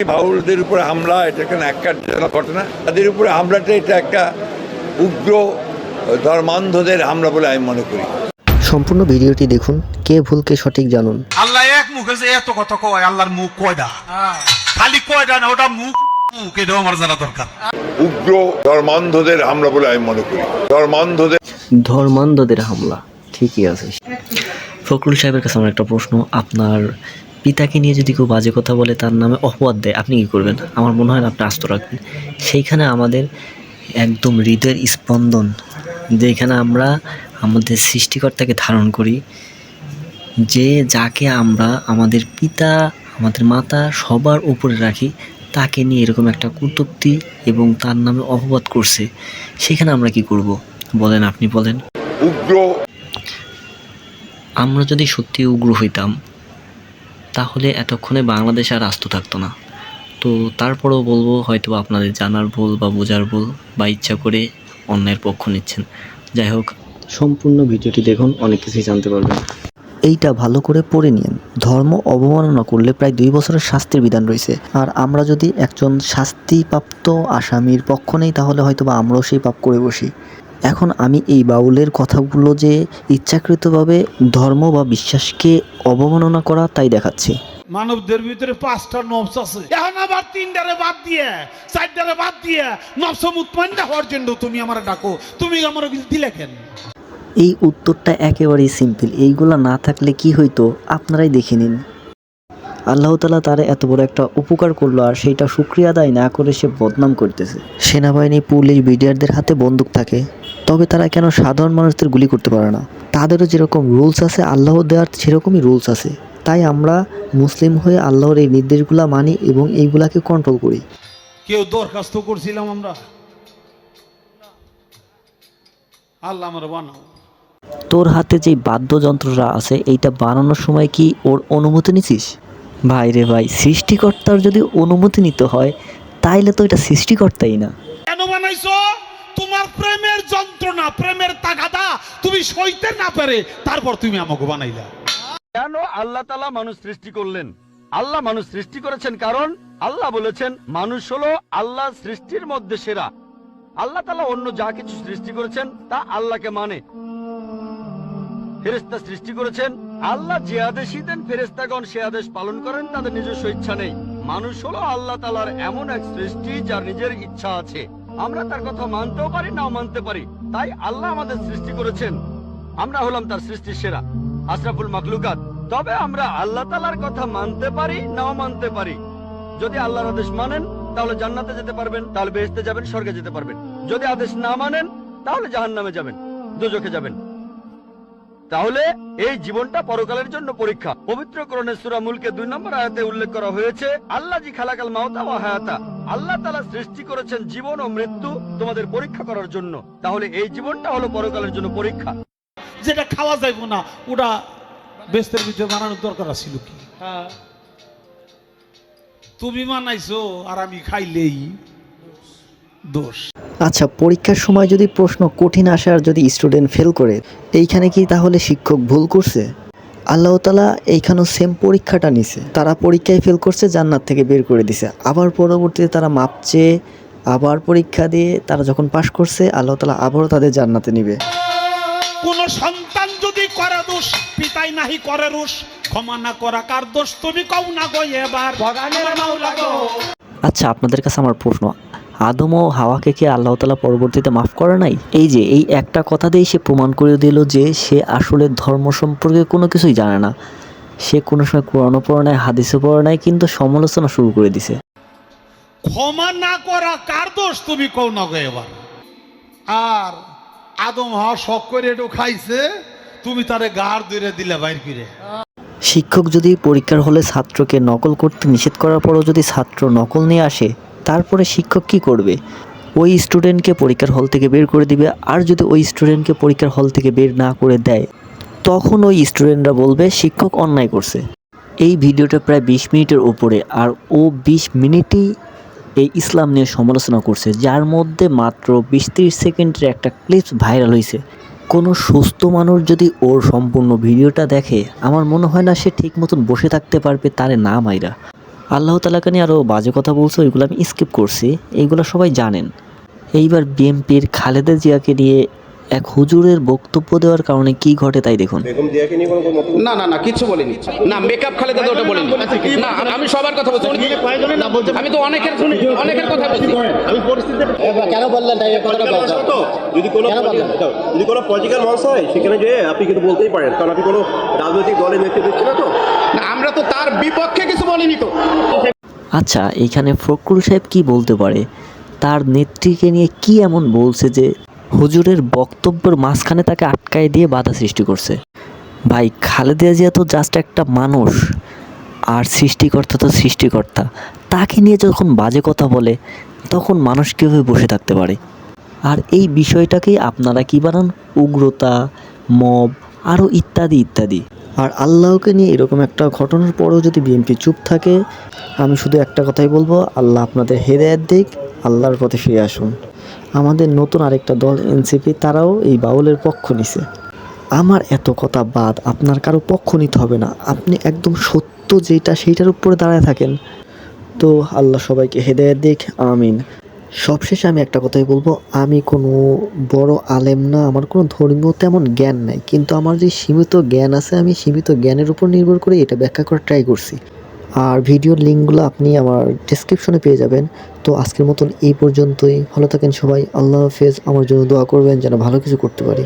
এই বাউলদের উপরে হামলা এটা কেন একজনক ঘটনা তাদের উপরে হামলাটা এটা একটা উগ্র ধর্মান্ধদের হামলা বলে আমি মনে করি। সম্পূর্ণ ভিডিওটি দেখুন কে ভুল কে সঠিক জানুন। আল্লাহ এক মুখে যে এত কথা কয় আল্লাহর মুখ কয়টা খালি কয়টা না ওটা মুখ মুখ এটাও আমার জানা দরকার। উগ্র ধর্মান্ধদের হামলা বলে আমি মনে করি। ধর্মান্ধদের ধর্মান্ধদের হামলা ঠিকই আছে। ফখরুল সাহেবের কাছে আমার একটা প্রশ্ন আপনার পিতাকে নিয়ে যদি কেউ বাজে কথা বলে তার নামে অপবাদ দেয় আপনি কি করবেন? আমার মনে হয় না আপনি আস্ত রাখবেন। সেইখানে আমাদের একদম হৃদয়ের স্পন্দন যেখানে আমরা আমাদের সৃষ্টিকর্তাকে ধারণ করি যে যাকে আমরা আমাদের পিতা আমাদের মাতা সবার উপরে রাখি তাকে নিয়ে এরকম একটা কটূক্তি এবং তার নামে অপবাদ করছে সেখানে আমরা কি করব? বলেন আপনি বলেন। উগ্র আমরা যদি সত্যি উগ্র হইতাম তাহলে এতক্ষণে বাংলাদেশ আর আস্ত থাকতো না। তো তারপরেও বলব হয়তো আপনাদের জানার ভুল বা বোঝার ভুল বা ইচ্ছা করে অন্যের পক্ষ নিচ্ছেন। যাই হোক, সম্পূর্ণ ভিডিওটি দেখুন, অনেক কিছুই জানতে পারবেন। এইটা ভালো করে পড়ে নিন। ধর্ম অবমাননা করলে প্রায় দুই বছরের শাস্তির বিধান রয়েছে। আর আমরা যদি একজন শাস্তিপ্রাপ্ত আসামির পক্ষ নেই, তাহলে হয়তো বা আমরাও সেই পাপ করে বসি। এখন আমি এই বাউলের কথাগুলো যে ইচ্ছাকৃতভাবে ধর্ম বা বিশ্বাসকে অবমাননা করা তাই দেখাচ্ছি। মানবদের ভিতরে পাঁচটা নবস আছে। এখন আবার তিনটারে বাদ দিয়ে চারটারে বাদ দিয়ে নবস মুতমাইন্দা হওয়ার জন্য তুমি আমার ডাকো। তুমি আমার দিলে কেন? এই উত্তরটা একেবারেই সিম্পল এইগুলা না থাকলে কি হইতো? আপনারাই দেখে নিন। আল্লাহ তালা তার এত বড় একটা উপকার করল আর সেইটা শুক্রিয়া আদায় না করে সে বদনাম করতেছে। সেনাবাহিনী পুলিশ বিডিআরদের হাতে বন্দুক থাকে তবে তারা কেন সাধারণ মানুষদের গুলি করতে পারে না? তাদেরও যেরকম রুলস আছে আল্লাহ দেওয়ার সেরকমই রুলস আছে। তাই আমরা মুসলিম হয়ে আল্লাহর এই নির্দেশগুলা মানি এবং এইগুলাকে কন্ট্রোল করি। কেউ দরখাস্ত করছিলাম আমরা। আল্লাহ আমার বানাও। তোর হাতে যেই বাদ্যযন্ত্রটা আছে এইটা বানানোর সময় কি ওর অনুমতি নিছিস? ভাই রে ভাই সৃষ্টিকর্তার যদি অনুমতি নিতে হয় তাইলে তো এটা সৃষ্টিকর্তাই না। কেন বানাইছো? তোমার প্রেমের যন্ত্রণা প্রেমের তাগাদা তুমি সইতে না পারে তারপর তুমি আমাকে বানাইলা। কেন আল্লাহ তালা মানুষ সৃষ্টি করলেন? আল্লাহ মানুষ সৃষ্টি করেছেন কারণ আল্লাহ বলেছেন মানুষ হলো আল্লাহ সৃষ্টির মধ্যে সেরা। আল্লাহ তালা অন্য যা কিছু সৃষ্টি করেছেন তা আল্লাহকে মানে। ফেরেস্তা সৃষ্টি করেছেন আল্লাহ যে আদেশই দেন ফেরেস্তাগণ সে আদেশ পালন করেন, তাদের নিজস্ব ইচ্ছা নেই। মানুষ হলো আল্লাহ তালার এমন এক সৃষ্টি যার নিজের ইচ্ছা আছে। আমরা তার কথা মানতেও পারি, নাও মানতে পারি। তাই আল্লাহ আমাদের সৃষ্টি করেছেন। আমরা হলাম তার সৃষ্টির সেরা, আশরাফুল মাকলুকাত তবে আমরা আল্লাহ তালার কথা মানতে পারি, নাও মানতে পারি। যদি আল্লাহর আদেশ মানেন, তাহলে জান্নাতে যেতে পারবেন, তাহলে বেহেস্তে যাবেন, স্বর্গে যেতে পারবেন। যদি আদেশ না মানেন, তাহলে জাহান্নামে যাবেন, দুজকে যাবেন। তাহলে এই জীবনটা পরকালের জন্য পরীক্ষা। পবিত্র করণের সুরা মুলকে দুই নম্বর আয়াতে উল্লেখ করা হয়েছে আল্লাহ জি খালাকাল মাওতা ও হায়াতা। আল্লাহ তালা সৃষ্টি করেছেন জীবন ও মৃত্যু তোমাদের পরীক্ষা করার জন্য। তাহলে এই জীবনটা হলো পরকালের জন্য পরীক্ষা। যেটা খাওয়া যাইব না ওটা বেস্তের ভিতরে বানানোর দরকার ছিল কি? তুমি বানাইছো আর আমি খাইলেই দোষ। আচ্ছা পরীক্ষার সময় যদি প্রশ্ন কঠিন আসে আর যদি স্টুডেন্ট ফেল করে এইখানে কি তাহলে শিক্ষক ভুল করছে? আল্লাহ তালা এইখানেও সেম পরীক্ষাটা নিছে। তারা পরীক্ষায় ফেল করছে জান্নাত থেকে বের করে দিছে। আবার পরবর্তীতে তারা মাপছে আবার পরীক্ষা দিয়ে তারা যখন পাশ করছে আল্লাহ তালা আবারও তাদের জান্নাতে নিবে। কোন সন্তান যদি করে দোষ পিতাই নাহি করে রোষ ক্ষমা না করা কার দোষ তুমি কও না গো এবার। আমার মাওলা গো। আচ্ছা আপনাদের কাছে আমার প্রশ্ন। আদম ও হাওয়াকে কি আল্লাহ তালা পরবর্তীতে মাফ করে নাই? এই যে এই একটা কথা দিয়েই সে প্রমাণ করে দিল যে সে আসলে ধর্ম সম্পর্কে কোনো কিছুই জানে না। সে কোনো সময় কোরআনও পড়ে নাই হাদিসও পড়ে নাই কিন্তু সমালোচনা শুরু করে দিছে। ক্ষমা না করা কার দোষ তুমি কও না গো এবার? আর আদম হওয়া শখ করে একটু খাইছে তুমি তারে গাড় দূরে দিলে বাইর করে। শিক্ষক যদি পরীক্ষার হলে ছাত্রকে নকল করতে নিষেধ করার পরও যদি ছাত্র নকল নিয়ে আসে তারপরে শিক্ষক কি করবে? ওই স্টুডেন্টকে পরীক্ষার হল থেকে বের করে দিবে। আর যদি ওই স্টুডেন্টকে পরীক্ষার হল থেকে বের না করে দেয়, তখন ওই স্টুডেন্টরা বলবে, শিক্ষক অন্যায় করছে। এই ভিডিওটা প্রায় বিশ মিনিটের উপরে। আর ও বিশ মিনিটই এই ইসলাম নিয়ে সমালোচনা করছে, যার মধ্যে মাত্র বিশ তিরিশ সেকেন্ডের একটা ক্লিপস ভাইরাল হয়েছে। কোনো সুস্থ মানুষ যদি ওর সম্পূর্ণ ভিডিওটা দেখে, আমার মনে হয় না সে ঠিক মতন বসে থাকতে পারবে তারে না মাইরা আল্লাহ তালাকে নিয়ে আরও বাজে কথা বলছে, ওইগুলো আমি স্কিপ করছি, এইগুলো সবাই জানেন। এইবার বিএমপির খালেদা জিয়াকে নিয়ে এক হুজুরের বক্তব্য দেওয়ার কারণে কি ঘটে তাই দেখুন। না না না কিছু বলিনি। না মেকআপ খালেদা তো ওটা বলিনি। না আমি- আমি সবার কথা বলছি। উনি- আমি তো অনেকের অনেকের কথা বলছি। আমি পরিস্থিতি কেন বললেন তাই কথাটা বলছেন? তো যদি কোনো কেন যদি কোনো পলিটিক্যাল মঞ্চ হয় সেখানে যে আপনি কিন্তু বলতেই পারেন কারণ আপনি কোনো রাজনৈতিক দলের নেতৃত্ব দিচ্ছেন না তো। না আমরা তো তার বিপক্ষে কিছু বলিনি তো। আচ্ছা এখানে ফখরুল সাহেব কি বলতে পারে? তার নেত্রীকে নিয়ে কি এমন বলছে যে হুজুরের বক্তব্যের মাঝখানে তাকে আটকায় দিয়ে বাধা সৃষ্টি করছে। ভাই, খালেদা জিয়া তো জাস্ট একটা মানুষ, আর সৃষ্টিকর্তা তো সৃষ্টিকর্তা। তাকে নিয়ে যখন বাজে কথা বলে, তখন মানুষ কীভাবে বসে থাকতে পারে? আর এই বিষয়টাকেই আপনারা কি বানান? উগ্রতা, মব আরও ইত্যাদি ইত্যাদি। আর আল্লাহকে নিয়ে এরকম একটা ঘটনার পরেও যদি বিএনপি চুপ থাকে, আমি শুধু একটা কথাই বলব, আল্লাহ আপনাদের হেদায়ত দিক। আল্লাহর পথে ফিরে আসুন। আমাদের নতুন আরেকটা দল এনসিপি, তারাও এই বাউলের পক্ষ নিছে। আমার এত কথা বাদ, আপনার কারও পক্ষ নিতে হবে না। আপনি একদম সত্য যেটা, সেইটার উপরে দাঁড়ায় থাকেন। তো আল্লাহ সবাইকে হেদায়ত দিক, আমিন। সবশেষে আমি একটা কথাই বলব, আমি কোনো বড় আলেম না, আমার কোনো ধর্মীয় তেমন জ্ঞান নাই। কিন্তু আমার যে সীমিত জ্ঞান আছে, আমি সীমিত জ্ঞানের উপর নির্ভর করে এটা ব্যাখ্যা করার ট্রাই করছি। আর ভিডিওর লিঙ্কগুলো আপনি আমার ডিসক্রিপশনে পেয়ে যাবেন। তো আজকের মতন এই পর্যন্তই। ভালো থাকেন সবাই। আল্লাহ হাফেজ। আমার জন্য দোয়া করবেন যেন ভালো কিছু করতে পারি।